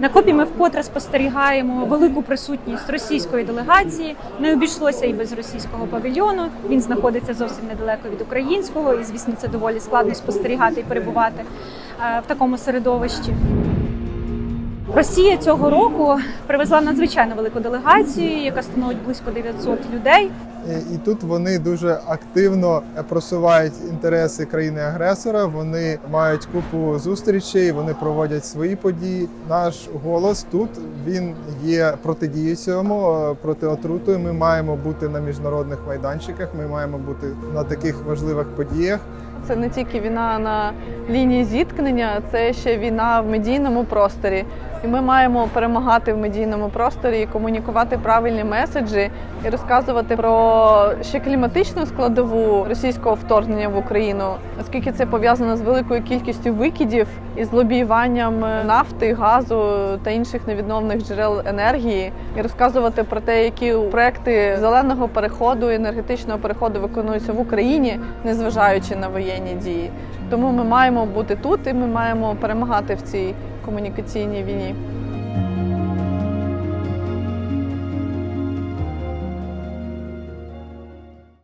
На копі ми вкотре спостерігаємо велику присутність російської делегації. Не обійшлося і без російського павільйону. Він знаходиться зовсім недалеко від українського, і звісно, це доволі складно спостерігати і перебувати е, в такому середовищі. Росія цього року привезла надзвичайно велику делегацію, яка становить близько 900 людей. Е, І тут вони дуже активно просувають інтереси країни-агресора. Вони мають купу зустрічей, вони проводять свої події. Наш голос тут він є протидією цьому е, проти отрутою. Ми маємо бути на міжнародних майданчиках. Ми маємо бути на таких важливих подіях. Це не тільки війна на лінії зіткнення, це ще війна в медійному просторі. І ми маємо перемагати в медійному просторі, комунікувати правильні меседжі і розказувати про ще кліматичну складову російського вторгнення в Україну, оскільки це пов'язано з великою кількістю викидів і з лобіюванням нафти, газу та інших невідновних джерел енергії, і розказувати про те, які проекти зеленого переходу, енергетичного переходу виконуються в Україні, незважаючи на воєнні дії. Тому ми маємо бути тут і ми маємо перемагати в цій комунікаційній війні.